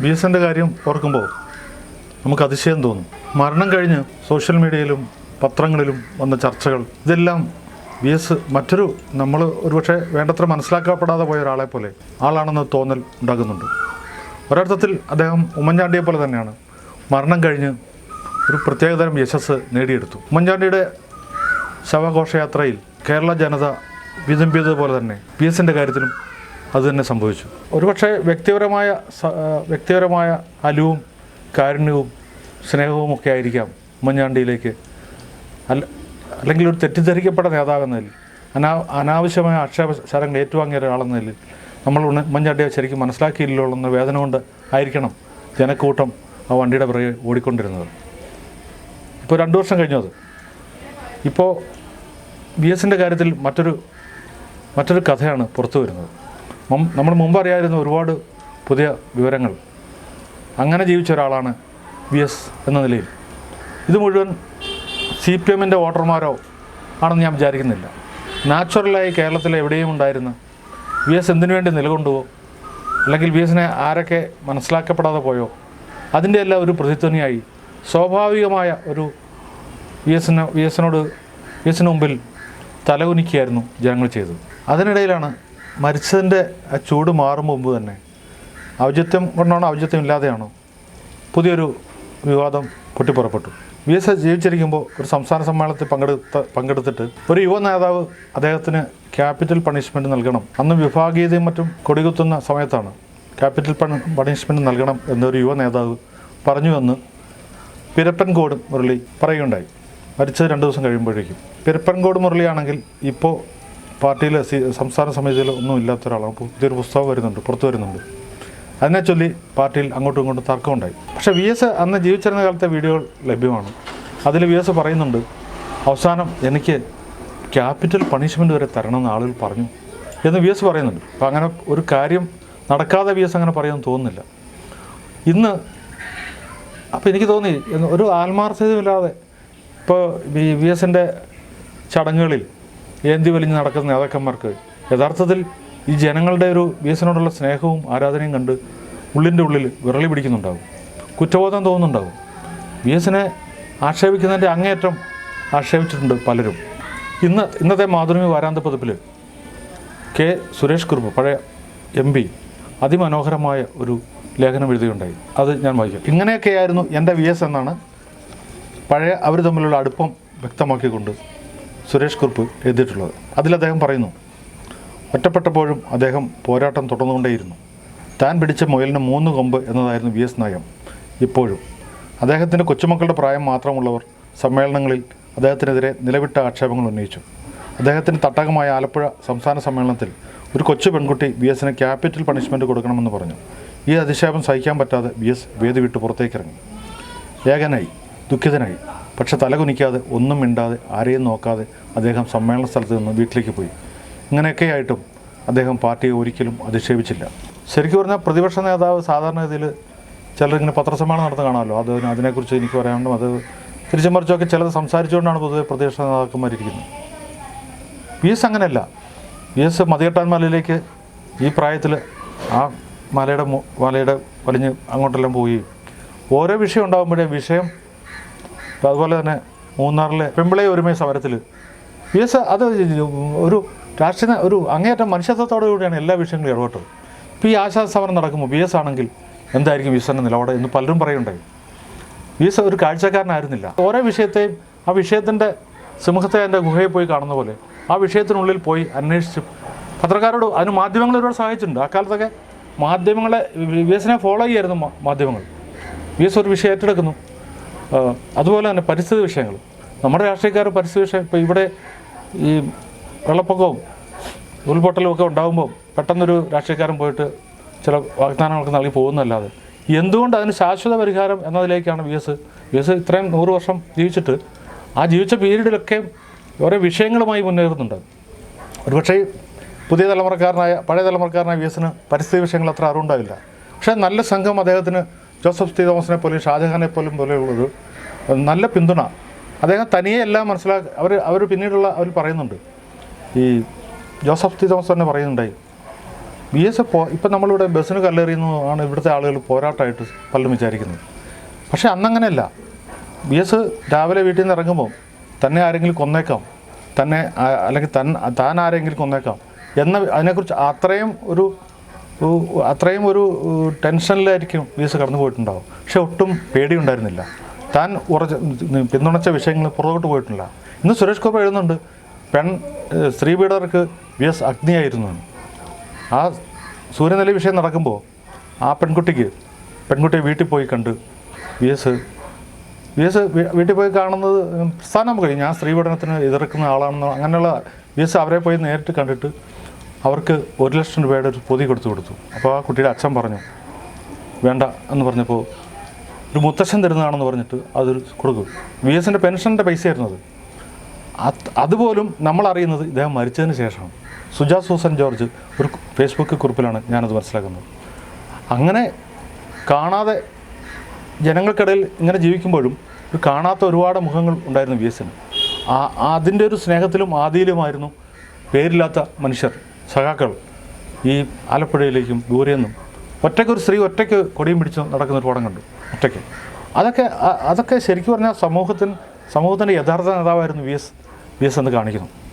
B S എന്റെ കാര്യം ഓർക്കുമ്പോൾ നമുക്ക് അതിശയം തോന്നും. മരണം കഴിഞ്ഞ് സോഷ്യൽ മീഡിയയിലും പത്രങ്ങളിലും വന്ന ചർച്ചകൾ ഇതെല്ലാം ബി എസ് മറ്റൊരു നമ്മൾ ഒരുപക്ഷെ വേണ്ടത്ര മനസ്സിലാക്കപ്പെടാതെ പോയ ഒരാളെ പോലെ ആളാണെന്ന് തോന്നൽ ഉണ്ടാകുന്നുണ്ട്. ഒരർത്ഥത്തിൽ അദ്ദേഹം ഉമ്മൻചാണ്ടിയെ പോലെ തന്നെയാണ്. മരണം കഴിഞ്ഞ് ഒരു പ്രത്യേകതരം യശസ് നേടിയെടുത്തു. ഉമ്മൻചാണ്ടിയുടെ ശവഘോഷയാത്രയിൽ കേരള ജനത വിതുമ്പിയതുപോലെ തന്നെ പി എസിന്റെ കാര്യത്തിലും അതുതന്നെ സംഭവിച്ചു. ഒരുപക്ഷെ വ്യക്തിപരമായ വ്യക്തിപരമായ അലുവും കാരുണ്യവും സ്നേഹവും ഒക്കെ ആയിരിക്കാം ഉമ്മൻചാണ്ടിയിലേക്ക്. അല്ല അല്ലെങ്കിൽ ഒരു തെറ്റിദ്ധരിക്കപ്പെട്ട നേതാവെന്നതിൽ അനാ അനാവശ്യമായ ആക്ഷേപ ശരങ്ങൾ ഏറ്റുവാങ്ങിയ ഒരാളെന്നതിൽ നമ്മൾ ഉമ്മൻചാണ്ടിയെ ശരിക്കും മനസ്സിലാക്കിയില്ലല്ലോ എന്ന വേദന കൊണ്ട് ആയിരിക്കണം ജനക്കൂട്ടം ആ വണ്ടിയുടെ പിറകെ ഓടിക്കൊണ്ടിരുന്നത്. ഇപ്പോൾ രണ്ട് വർഷം കഴിഞ്ഞു അത്. ഇപ്പോൾ ബി എസിന്റെ കാര്യത്തിൽ മറ്റൊരു മറ്റൊരു കഥയാണ് പുറത്തു വരുന്നത്. നമ്മൾ മുമ്പ് അറിയാതിരുന്ന ഒരുപാട് പുതിയ വിവരങ്ങൾ. അങ്ങനെ ജീവിച്ച ഒരാളാണ് വി എസ് എന്ന നിലയിൽ. ഇത് മുഴുവൻ സി പി എമ്മിന്റെ വോട്ടർമാരോ ആണെന്ന് ഞാൻ വിചാരിക്കുന്നില്ല. നാച്ചുറലായി കേരളത്തിൽ എവിടെയും ഉണ്ടായിരുന്ന വി എസ് എന്തിനു വേണ്ടി നിലകൊണ്ടുവോ അല്ലെങ്കിൽ വി എസിനെ ആരൊക്കെ മനസ്സിലാക്കപ്പെടാതെ പോയോ അതിന്റെ എല്ലാം ഒരു പ്രതിധ്വനിയായി സ്വാഭാവികമായ ഒരു വി എസിന് വി എസിനോട് വി എസിന് മുമ്പിൽ തലകുനിക്കുകയായിരുന്നു ജനങ്ങൾ ചെയ്തത്. അതിനിടയിലാണ് മരിച്ചതിന്റെ ചൂട് മാറും മുമ്പ് തന്നെ. ഔചിത്യം കൊണ്ടാണോ ഔചിത്യം ഇല്ലാതെയാണോ? പുതിയൊരു വിവാദം പൊട്ടിപ്പുറപ്പെട്ടു. വി എസ് ജീവിച്ചിരിക്കുമ്പോൾ ഒരു സംസ്ഥാന സമ്മേളനത്തിൽ പങ്കെടുത്ത പങ്കെടുത്തിട്ട് ഒരു യുവ നേതാവ് അദ്ദേഹത്തിന് ക്യാപിറ്റൽ പണിഷ്മെന്റ് നൽകണം. അന്ന് വിഭാഗീയതയും മറ്റും കൊടികുത്തുന്ന സമയത്താണ് ക്യാപിറ്റൽ പണിഷ്മെന്റ് നൽകണം എന്നൊരു യുവ നേതാവ് പറഞ്ഞുവെന്ന് പിരപ്പൻകോട് മുരളി പറയുകയുണ്ടായി. മരിച്ചത് രണ്ട് ദിവസം കഴിയുമ്പോഴേക്കും. പിരപ്പൻകോട് മുരളിയാണെങ്കിൽ ഇപ്പോൾ പാർട്ടിയിൽ സംസ്ഥാന സമിതിയിൽ ഒന്നും ഇല്ലാത്ത ഒരാളാണ് പുതിയൊരു പുസ്തകം വരുന്നുണ്ട് പുറത്തു വരുന്നുണ്ട്. അതിനെ ചൊല്ലി പാർട്ടിയിൽ അങ്ങോട്ടും ഇങ്ങോട്ടും തർക്കമുണ്ടായി. പക്ഷേ വി എസ് അന്ന് ജീവിച്ചിരുന്ന കാലത്തെ വീഡിയോകൾ ലഭ്യമാണ്. അതിൽ വി എസ് പറയുന്നുണ്ട് അവസാനം എനിക്ക് ക്യാപിറ്റൽ പണിഷ്മെന്റ് വരെ തരണം എന്ന് ആളുകൾ പറഞ്ഞു എന്ന് വി എസ് പറയുന്നുണ്ട്. അപ്പോൾ അങ്ങനെ ഒരു കാര്യം നടക്കാതെ വി എസ് അങ്ങനെ പറയുമെന്ന് തോന്നുന്നില്ല. ഇന്ന് അപ്പോൾ എനിക്ക് തോന്നി ഒരു ആത്മാർത്ഥതയുമില്ലാതെ ഇപ്പോൾ വി എസിന്റെ ചടങ്ങുകളിൽ ഏന്തി വലിഞ്ഞ് നടക്കുന്ന നേതാക്കന്മാർക്ക്? യഥാർത്ഥത്തിൽ ഈ ജനങ്ങളുടെ ഒരു വി എസിനോടുള്ള സ്നേഹവും ആരാധനയും കണ്ട് ഉള്ളിന്റെ ഉള്ളിൽ വിറളി പിടിക്കുന്നുണ്ടാകും കുറ്റബോധം തോന്നുന്നുണ്ടാകും വി എസിനെ ആക്ഷേപിക്കുന്നതിന്റെ അങ്ങേയറ്റം ആക്ഷേപിച്ചിട്ടുണ്ട് പലരും. ഇന്ന് ഇന്നത്തെ മാതൃഭൂമി വാരാന്ത പതിപ്പിൽ കെ സുരേഷ് കുറുപ്പ് പഴയ എം പി അതിമനോഹരമായ ഒരു ലേഖനം എഴുതിയുണ്ടായി അത് ഞാൻ വായിക്കാം. ഇങ്ങനെയൊക്കെയായിരുന്നു എന്റെ വി എസ് എന്നാണ് പഴയ അവർ തമ്മിലുള്ള അടുപ്പം വ്യക്തമാക്കിക്കൊണ്ട് സുരേഷ് കുറുപ്പ് എഴുതിയിട്ടുള്ളത്. അതിൽ അദ്ദേഹം പറയുന്നു ഒറ്റപ്പെട്ടപ്പോഴും അദ്ദേഹം പോരാട്ടം തുടർന്നുകൊണ്ടേയിരുന്നു. താൻ പിടിച്ച മുയലിന് മൂന്ന് കൊമ്പ് എന്നതായിരുന്നു വി എസ് നയം. ഇപ്പോഴും അദ്ദേഹത്തിന്റെ കൊച്ചുമക്കളുടെ പ്രായം മാത്രമുള്ളവർ സമ്മേളനങ്ങളിൽ അദ്ദേഹത്തിനെതിരെ നിലവിട്ട ആക്ഷേപങ്ങൾ ഉന്നയിച്ചു. അദ്ദേഹത്തിന് തട്ടകമായ ആലപ്പുഴ സംസ്ഥാന സമ്മേളനത്തിൽ ഒരു കൊച്ചു പെൺകുട്ടി വി എസിന് ക്യാപിറ്റൽ പണിഷ്മെന്റ് കൊടുക്കണമെന്ന് പറഞ്ഞു. ഈ അധിക്ഷേപം സഹിക്കാൻ പറ്റാതെ വി എസ് വേദി വിട്ട് പുറത്തേക്കിറങ്ങി. ഏകനായി ദുഃഖിതനായി. പക്ഷെ തലകുനിക്കാതെ ഒന്നും മിണ്ടാതെ ആരെയും നോക്കാതെ അദ്ദേഹം സമ്മേളന സ്ഥലത്ത് നിന്ന് വീട്ടിലേക്ക് പോയി. ഇങ്ങനെയൊക്കെയായിട്ടും അദ്ദേഹം പാർട്ടിയെ ഒരിക്കലും അധിക്ഷേപിച്ചില്ല. ശരിക്കും പറഞ്ഞാൽ പ്രതിപക്ഷ നേതാവ് സാധാരണഗതിയിൽ ചിലരിങ്ങനെ പത്രസമ്മേളനം നടത്തുന്ന കാണാമല്ലോ. അത് അതിനെക്കുറിച്ച് എനിക്ക് പറയാനുണ്ടോ. അത് തിരിച്ചു മറിച്ചൊക്കെ ചിലത് സംസാരിച്ചുകൊണ്ടാണ് പൊതുവെ പ്രതിപക്ഷ നേതാക്കന്മാരിക്കുന്നത് വി എസ് അങ്ങനെയല്ല. വി എസ് മതികെട്ടാൻ മലയിലേക്ക് ഈ പ്രായത്തിൽ ആ മലയുടെ മലയുടെ വലിഞ്ഞ് അങ്ങോട്ടെല്ലാം പോയി ഓരോ വിഷയം ഉണ്ടാകുമ്പോഴേ വിഷയം അതുപോലെ തന്നെ മൂന്നാറിലെ പെമ്പിളെ ഒരുമയ സമരത്തിൽ എസ് അത് ഒരു രാഷ്ട്രീയ ഒരു അങ്ങേയറ്റം മനുഷ്യത്വത്തോടു കൂടിയാണ് എല്ലാ വിഷയങ്ങളും ഇടപെട്ടത്. ഇപ്പോൾ ഈ ആശാ സമരം നടക്കുമ്പോൾ വി എസ് ആണെങ്കിൽ എന്തായിരിക്കും വി എസിന്റെ നിലപാട് എന്ന് പലരും പറയുണ്ടായി വി എസ് ഒരു കാഴ്ചക്കാരനായിരുന്നില്ല. ഓരോ വിഷയത്തെയും ആ വിഷയത്തിന്റെ സിംഹത്തെ അതിന്റെ ഗുഹയിൽ പോയി കാണുന്ന പോലെ ആ വിഷയത്തിനുള്ളിൽ പോയി അന്വേഷിച്ച് പത്രക്കാരോട് അതിന് മാധ്യമങ്ങൾ ഒരുപാട് സഹായിച്ചിട്ടുണ്ട്. അക്കാലത്തൊക്കെ മാധ്യമങ്ങളെ വി എസിനെ ഫോളോ ചെയ്യായിരുന്നു മാധ്യമങ്ങൾ. വി എസ് ഒരു വിഷയം ഏറ്റെടുക്കുന്നു. അതുപോലെ തന്നെ പരിസ്ഥിതി വിഷയങ്ങൾ. നമ്മുടെ രാഷ്ട്രീയക്കാർ പരിസ്ഥിതി വിഷയം ഇപ്പോൾ ഇവിടെ ഈ വെള്ളപ്പൊക്കവും ഉരുൾപൊട്ടലും ഒക്കെ ഉണ്ടാകുമ്പോൾ പെട്ടെന്നൊരു രാഷ്ട്രീയക്കാരൻ പോയിട്ട് ചില വാഗ്ദാനങ്ങളൊക്കെ നൽകി പോകുന്നല്ലാതെ എന്തുകൊണ്ട് അതിന് ശാശ്വത പരിഹാരം എന്നതിലേക്കാണ് വി എസ് വി എസ് ഇത്രയും നൂറ് വർഷം ജീവിച്ചിട്ട് ആ ജീവിച്ച പീരീഡിലൊക്കെ ഓരോ വിഷയങ്ങളുമായി മുന്നേറുന്നുണ്ട്. ഒരുപക്ഷേ പുതിയ തലമുറക്കാരനായ പഴയ തലമുറക്കാരനായ വി എസിന് പരിസ്ഥിതി വിഷയങ്ങൾ അത്ര അറിവുണ്ടാവില്ല. പക്ഷേ നല്ല സംഘം അദ്ദേഹത്തിന് ജോസഫ് ടി തോമസിനെ പോലും ഷാജഹാനെ പോലും പോലെയുള്ളൊരു നല്ല പിന്തുണ. അദ്ദേഹം തനിയെ എല്ലാം മനസ്സിലാക്കി അവർ അവർ പിന്നീടുള്ള അവർ പറയുന്നുണ്ട്. ഈ ജോസഫ് ടി തോമസ് തന്നെ പറയുന്നുണ്ടായി ബി എസ് പോ ഇപ്പം നമ്മളിവിടെ ബസ്സിന് കല്ലെറിയുന്നതാണ് ഇവിടുത്തെ ആളുകൾ പോരാട്ടമായിട്ട് പലരും വിചാരിക്കുന്നത്. പക്ഷേ അന്നങ്ങനെയല്ല. ബി എസ് രാവിലെ വീട്ടിൽ നിന്ന് ഇറങ്ങുമ്പോൾ തന്നെ ആരെങ്കിലും കൊന്നേക്കാം. തന്നെ അല്ലെങ്കിൽ തൻ താൻ ആരെങ്കിലും കൊന്നേക്കാം. എന്ന അതിനെക്കുറിച്ച് അത്രയും ഒരു- അത്രയും ഒരു ടെൻഷനിലായിരിക്കും വീസ കടന്നു പോയിട്ടുണ്ടാവും. പക്ഷെ ഒട്ടും പേടിയുണ്ടായിരുന്നില്ല. താൻ ഉറച്ച പിന്തുണച്ച വിഷയങ്ങൾ പുറകോട്ട് പോയിട്ടില്ല. ഇന്ന് സുരേഷ് ഗോപ എഴുതുന്നുണ്ട് പെൺ സ്ത്രീ പീഡകർക്ക് വി എസ് അഗ്നിയായിരുന്നു ആ സൂര്യനെല്ലി വിഷയം നടക്കുമ്പോൾ ആ പെൺകുട്ടിക്ക് പെൺകുട്ടിയെ വീട്ടിൽ പോയി കണ്ട് വി എസ് വി എസ് വീട്ടിൽ പോയി കാണുന്നത് പ്രസ്ഥാനം കഴിഞ്ഞു ഞാൻ സ്ത്രീ പഠനത്തിന് എതിർക്കുന്ന ആളാണെന്നോ അങ്ങനെയുള്ള വി എസ് അവരെ പോയി നേരിട്ട് കണ്ടിട്ട് അവർക്ക് ഒരു ലക്ഷം രൂപയുടെ ഒരു പൊതി കൊടുത്തു കൊടുത്തു. അപ്പോൾ ആ കുട്ടിയുടെ അച്ഛൻ പറഞ്ഞു വേണ്ട എന്ന് പറഞ്ഞപ്പോൾ ഒരു മുത്തശ്ശൻ തരുന്നതാണെന്ന് പറഞ്ഞിട്ട് അതൊരു കൊടുക്കും. വി എസിന്റെ പെൻഷന്റെ പൈസയായിരുന്നു അത്. അത് അതുപോലും നമ്മൾ അറിയുന്നത് ഇദ്ദേഹം മരിച്ചതിന് ശേഷമാണ് സുജാ സൂസൻ ജോർജ് ഒരു ഫേസ്ബുക്ക് കുറിപ്പിലാണ് ഞാനത് മനസ്സിലാക്കുന്നത്. അങ്ങനെ കാണാതെ ജനങ്ങൾക്കിടയിൽ ഇങ്ങനെ ജീവിക്കുമ്പോഴും ഒരു കാണാത്ത ഒരുപാട് മുഖങ്ങൾ ഉണ്ടായിരുന്നു വി ആ അതിന്റെ ഒരു സ്നേഹത്തിലും ആദിയിലുമായിരുന്നു പേരില്ലാത്ത മനുഷ്യർ. സഖാക്കൾ ഈ ആലപ്പുഴയിലേക്കും ദൂരെയെന്നും ഒറ്റയ്ക്ക് ഒരു സ്ത്രീ ഒറ്റയ്ക്ക് കൊടിയും പിടിച്ച് നടക്കുന്ന ഒരു പടം കണ്ടു ഒറ്റയ്ക്ക്. അതൊക്കെ അതൊക്കെ ശരിക്കും പറഞ്ഞാൽ സമൂഹത്തിന് സമൂഹത്തിന്റെ യഥാർത്ഥ നേതാവായിരുന്നു വി എസ് വി എസ് എന്ന് കാണിക്കുന്നു.